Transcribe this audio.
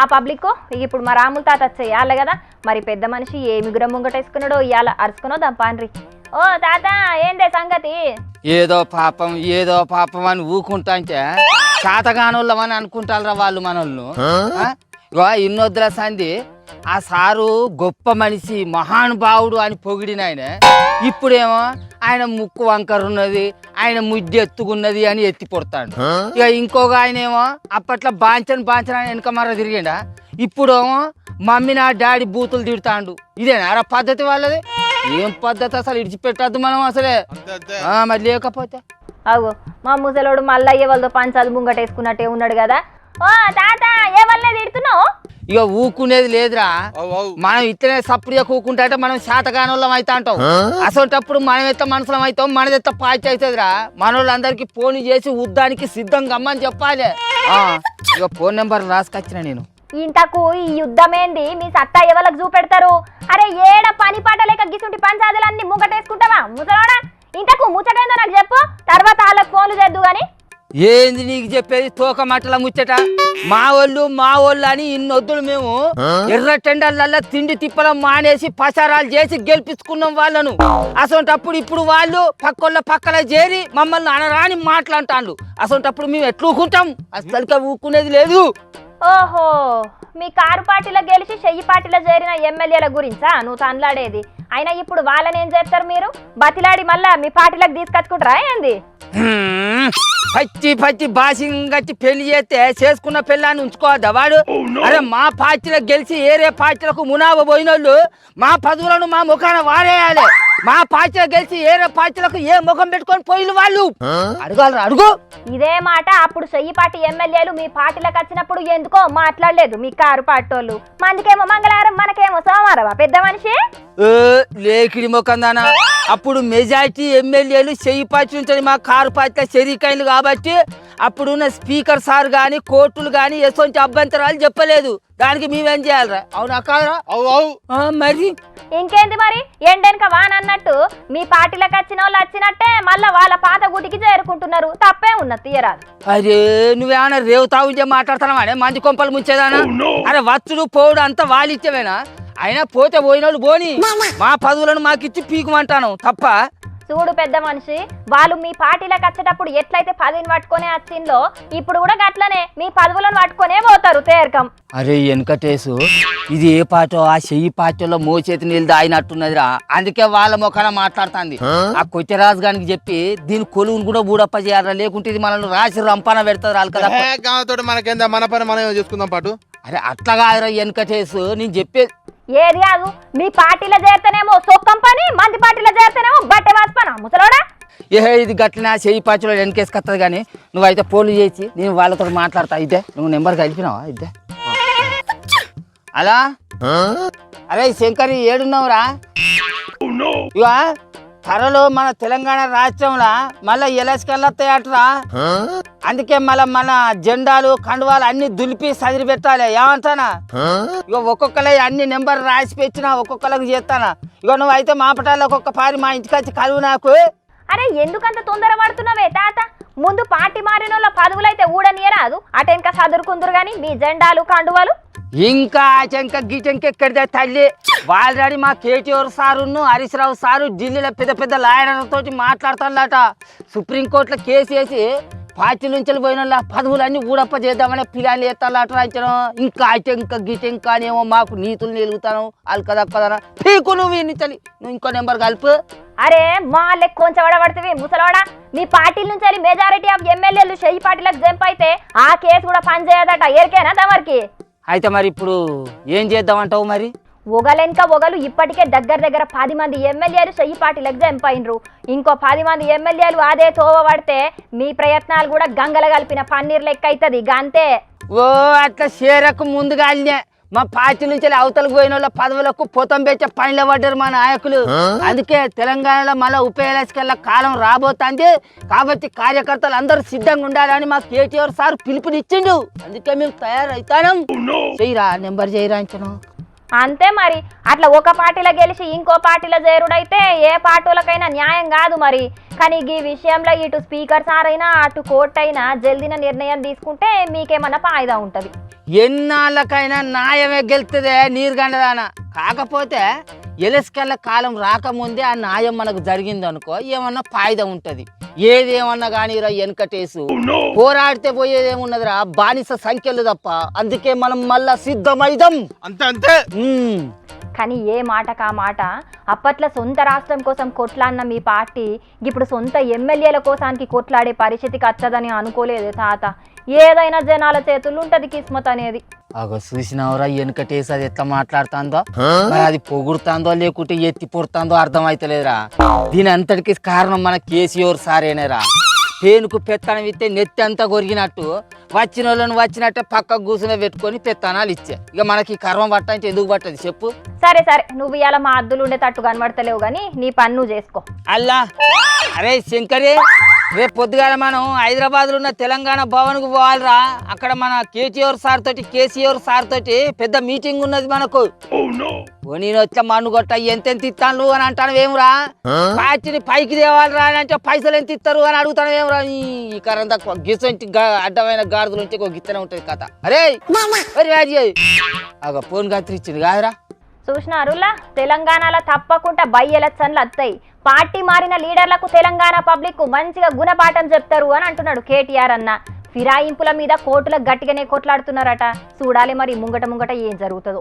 ఆ పబ్లిక్ ఇప్పుడు మా రాముల తాత చెయ్యాలి కదా. మరి పెద్ద మనిషి ఏమి గురం ముంగటేసుకున్నాడో ఇవాళ అరుచుకునో పాండ్రి. ఓ తాత ఏందే సంగతి? ఏదో పాపం ఏదో పాపం అని ఊకుంటా అంటే శాతగానోళ్ళమని అనుకుంటారా వాళ్ళు? ఇగో ఇన్నొద్దుల సంధి ఆ సారు గొప్ప మనిషి మహానుభావుడు అని పొగిడిన ఆయన. ఇప్పుడేమో ఆయన ముక్కు వంకర ఉన్నది ఆయన ముద్దు ఎత్తుకున్నది అని ఎత్తి పొడతాడు ఇక ఇంకొక ఆయన ఏమో అప్పట్లో బాంచని బాంచని అని వెనక మర తిరిగిండా? ఇప్పుడేమో మమ్మీ నా డాడీ బూతులు తిడతాండు. ఇదేనా? రా పద్ధతి వాళ్ళది? ఏం పద్ధతి అసలు? ఇడిచిపెట్టద్దు మనం అసలే. ఆ, మరి లేకపోతే? అగో మా ముసలోడు మల్లయ్య వాళ్ళతో పంచాలు ముంగటేసుకున్నట్టే ఉన్నాడు కదా. ఓ తాత ఏ వల్ల తిడుతున్నావు? ఇక ఊకునేది లేదురా. అవు అవు. మనం ఇట్లనే సప్పుడుగా కూకుంటే అంటే మనం శాతగానోళ్ళం అవుతా అంటాం. అసోంటప్పుడు మనం ఎత్త మనుషులం అవుతాం మనది ఎత్త పాచి అవుతుందిరా మనోళ్ళందరికీ ఫోన్ చేసి ఉద్దానికి సిద్ధం గమ్మని చెప్పాలి. ఆ, ఇక ఫోన్ నెంబర్ రాసుకొచ్చిన నేను. ఇంతకు ఈ యుద్ధం ఏంది మీ సత్తా ఎవరికి చూపెడతారు? అరే ఏడ పని పాట లేక గిసుంటి పంచాదులన్నీ ముంగటేసుకుంటావా? ముసలోడా? ఇంతకు ముచ్చటేందో నాకు చెప్పు. తర్వాత వాళ్ళకి ఫోన్లు చేద్దు గాని. ఏంది నీకు చెప్పేది? తోక మట్టల ముచ్చట? మా వాళ్ళు మా వాళ్ళు అని ఇన్నొద్దులు మేము ఎర్ర టెండర్లల్లా తిండి తిప్పలం మానేసి పసారాలు చేసి గెలిపించుకున్నాం వాళ్ళను. అసొంటప్పుడు ఇప్పుడు వాళ్ళు పక్కోళ్ళ పక్కన చేరి మమ్మల్ని అనరాని మాట్లాంటాండు అసొంటప్పుడు మేము ఎట్లుకుంటాం అసలుగా ఊకునేది లేదు. ఓహో మీ కారు పార్టీలో గెలిచి చెయ్యి పార్టీలో చేరిన ఎమ్మెల్యేల గురించా? నువ్వు తనలాడేది. అయినా ఇప్పుడు వాళ్ళని ఏం చేస్తారు మీరు? బతిలాడి మళ్ళా మీ పార్టీలకు తీసుకొచ్చుకుంటారా ఏంది? పచ్చి పచ్చి బాసింగట్టి పెళ్ళి చేస్తే చేసుకున్న పెళ్ళాన్ని ఉంచుకోవద్దా వాడు? అరే మా పార్టీలకు గెలిచి ఏరే పార్టీలకు మునాబ పోయినోళ్ళు మా పదవులను మా ముఖాన వారేయాలి. మా పార్టీలో గెలిచి ఏరే పార్టీలకు ఏ ముఖం పెట్టుకొని పోయిన వాళ్ళు? అడగాలరా అడుగు. ఇదే మాట అప్పుడు చెయ్యి పార్టీ ఎమ్మెల్యేలు మీ పార్టీలకు వచ్చినప్పుడు ఎందుకో మాట్లాడలేదు మీ కారు పార్టోళ్ళు మందికేమో మంగళవారం మనకేమో సోమవారం పెద్ద మనిషి? ఏ, లేకిడి ముఖం అప్పుడు మెజార్టీ ఎమ్మెల్యేలు చెయ్యి పార్టీ నుంచి మా కారు పార్టీలో చెరికాయలు కాబట్టి అప్పుడున్న స్పీకర్ సార్ కానీ కోర్టులు కానీ ఎటువంటి అభ్యంతరాలు చెప్పలేదు. దానికి మేమేం చేయాలరా? అవునా ఆ, మరి? ఇంకేంది మరి? ఎండెనక వాన్ అన్నట్టు మీ పార్టీలకు వచ్చిన వాళ్ళు వచ్చినట్టే మళ్ళా వాళ్ళ పాత గుడికి చేరుకుంటున్నారు. తప్పే ఉన్నది తీయరాదు. అరే నువ్వేమన్నా రేవుతావు ఇంకే మాట్లాడుతున్నావా? అనే మంది కొంపలు ముంచేదానా? అరే వచ్చుడు పోవుడు అంతా వాళ్ళిచ్చేవేనా? అయినా పోతే పోయిన వాళ్ళు పోని మా పదవులను మాకిచ్చి పీకుమంటాను. తప్ప చూడు పెద్ద మనిషి వాళ్ళు మీ పార్టీలకు వచ్చేటప్పుడు ఎట్లయితే పదవిని పట్టుకొనే వచ్చిందో ఇప్పుడు కూడా గట్లనే మీ పదవులను పట్టుకొనే పోతారు తేరకం. అరే వెనకటేసు ఇది ఏ పాటో? ఆ చెయ్యి పాటలో మోచేతి నీళ్ళు దాయినట్టున్నదిరా అందుకే వాళ్ళ మొఖాన మాట్లాడుతుంది. ఆ కొచ్చరాజు గానికి చెప్పి దీని కొలువును కూడా బూడప్ప చేయాలరా లేకుంటే ఇది మనల్ని రాసి రంపాన పెడతారు వాళ్ళు కదా మనకేందా? మన పని మనం చేసుకుందాం పాటు. అరే అట్లా కాదురా వెనకటేసు నేను చెప్పేది ఏది కాదు మీ పార్టీలో చేరితేనేమో సొక్కం పని ఏ ఇది గట్లనే చేయి చెయ్యి పాచలో వెనకేసుకొస్తుంది కానీ నువ్వైతే ఫోన్లు చేసి నేను వాళ్ళతో మాట్లాడతా ఇద్దే నువ్వు నెంబర్ కలిపినావా ఇదే? అలా? అరే శంకర్ ఏడున్నావురా? ఇవా త్వరలో మన తెలంగాణ రాష్ట్రంలో మళ్ళీ ఎలక్షన్ వస్తాయట్రా అందుకే మళ్ళీ మన జెండాలు కండువాలు అన్ని దులిపి సదిరి పెట్టాలి ఏమంటానా? ఇక ఒక్కొక్కలే అన్ని నెంబర్ రాసి పెట్టినా ఒక్కొక్కలకు చేస్తానా? ఇక నువ్వు అయితే మా పటాలు ఒక్కొక్క పారి మా ఇంటికి వచ్చి కలువు నాకు. అరే ఎందుకంత తొందర పడుతున్నావే తాత? ముందు పార్టీ మారిన వాళ్ళ పదవులైతే ఊడనియరాదు. అటెంక సదురుకుందరు గాని మీ జెండాలు కండువాలు? ఇంకా ఆచంక గిటెంక ఎక్కడితే తల్లి? వాళ్ళని మా కేటీఆర్ సారును హరీష్ రావు సారు ఢిల్లీలో పెద్ద పెద్ద లాయర్లతో మాట్లాడుతాడట సుప్రీంకోర్టులో కేసు వేసి పార్టీ నుంచి పోయిన వాళ్ళ పదవులన్నీ ఊడప్ప చేద్దామనే పిల్లలు ఎత్తాలట రాయించడం. ఇంకా ఆచంక గిటెంక అనేమో మాకు నీతులు నిలుగుతాను. అల్కదక్కదన. పీకు నువ్వు ఇన్ని తల్లి నువ్వు ఇంకో నెంబర్ కలుపు. అరే మా లెక్క కొంచెం పడబడుతుంది ముసలోడా. మీ పార్టీ నుంచి వెళ్ళి మెజారిటీ ఆఫ్ ఎమ్మెల్యేలు చెయ్యి పార్టీలకు జంప్ అయితే ఆ కేసు కూడా పనిచేయదట ఎరికేనా తమరికి? అయితే మరి ఇప్పుడు ఏం చేద్దామంటావు మరి? ఒగలెనక ఒగలు ఇప్పటికే దగ్గర దగ్గర పది మంది ఎమ్మెల్యేలు చెయ్యి పార్టీలకు జంప్ అయినరు. ఇంకో పది మంది ఎమ్మెల్యేలు అదే తోవ పడితే మీ ప్రయత్నాలు కూడా గంగల కలిపిన పన్నీర్ లెక్క అవుతుంది గంతే. ఓ అట్లా షేరకు ముందుగా అల్లే మా పార్టీ నుంచి అవతలకు పోయిన వాళ్ళ పదవులకు పొతం పెట్టే పనిలో పడ్డారు మా నాయకులు. అందుకే తెలంగాణలో మళ్ళీ ఉప ఎలక్షన్ల కాలం రాబోతుంది. కాబట్టి కార్యకర్తలు అందరూ సిద్ధంగా ఉండాలని మా కేటీఆర్ సార్ పిలుపునిచ్చిండు. అందుకే మేము తయారవుతాం చెయ్యరా నెంబర్ చేయరా అంచను. అంతే మరి. అట్లా ఒక పార్టీలో గెలిచి ఇంకో పార్టీలో చేరుడైతే ఏ పార్టీలకైనా న్యాయం కాదు మరి. కానీ ఈ విషయంలో ఇటు స్పీకర్ సార్ అయినా అటు కోర్టు అయినా జల్దిన నిర్ణయం తీసుకుంటే మీకేమన్నా ఫాయిదా ఉంటుంది. ఎన్నాళ్ళకైనా న్యాయమే గెలుతుందే నీరు గండదాన కాకపోతే ఎలస్కల్ల కాలం రాకముందే ఆ న్యాయం మనకు జరిగింది అనుకో ఏమన్నా ఫాయిదా ఉంటది. ఏదేమన్నా కానీ రా వెనకటేసు పోరాడితే పోయేదేమున్నదిరా? బానిస సంఖ్యలు తప్ప. అందుకే మనం మళ్ళా సిద్ధమైదం. అంతే అంతే. కానీ ఏ మాటకు ఆ మాట? అప్పట్లో సొంత రాష్ట్రం కోసం కొట్లాడిన మీ పార్టీ ఇప్పుడు సొంత ఎమ్మెల్యేల కోసానికి కొట్లాడే పరిస్థితికి వచ్చదని అనుకోలేదు తాత. ఏదైనా జనాల చేతుల్లో ఉంటది కిస్మత్ అనేది. అగో చూసినావురా వెనకటేసి అది ఎట్లా మాట్లాడుతుందో? మరి అది పొగుడుతుందో లేకుంటే ఎత్తి పొడుతుందో అర్థమైతలేదురా. దీని అంతటికి కారణం మన కేసీఆర్ సారేనేరా. పేనుకు పెత్తనం ఇస్తే నెత్తి అంతా కొరిగినట్టు వచ్చిన వాళ్ళని వచ్చినట్టే పక్కకు కూర్చుని పెట్టుకొని పెత్తనాలు ఇచ్చే. ఇక మనకి కర్మ పట్ట అంటే ఎందుకు పట్టది చెప్పు. సరే సరే నువ్వు ఇవాళ మా అద్దులు ఉండేటట్టు కనబడతలేవు కానీ నీ పని నువ్వు చేసుకో. అల్లా! అరే శంకరే! రేపు పొద్దుగాల మనం హైదరాబాద్లో ఉన్న తెలంగాణ భవన్కు పోవాలిరా. అక్కడ మన కేటీఆర్ సార్ తోటి కేసీఆర్ సార్ తోటి పెద్ద మీటింగ్ ఉన్నది మనకు. ఓ నేను వచ్చా మన్ను కొట్ట ఎంతెంత ఇస్తాను అని అంటాను ఏమురా? పార్టీని పైకి తేవాలిరా అని అంటే పైసలు ఎంత ఇస్తారు అని అడుగుతాను ఏమురా? ఈ కరం తక్కువ గిసంటి అడ్డమైన గాడిదలు ఉంటే ఒక గిత్తనే ఉంటుంది కథ. అరే. అగ ఫోన్ గంత్రి ఇచ్చింది కాదురా. చూసినారులా? తెలంగాణలో తప్పకుండా బై ఎలక్షన్లు వస్తాయి. పార్టీ మారిన లీడర్లకు తెలంగాణ పబ్లిక్ మంచిగా గుణపాఠం చెప్తారు అని అంటున్నాడు కేటీఆర్ అన్న. ఫిరాయింపుల మీద కోర్టులకు గట్టిగానే కొట్లాడుతున్నారట. చూడాలి మరి ముంగట ముంగట ఏం జరుగుతుందో.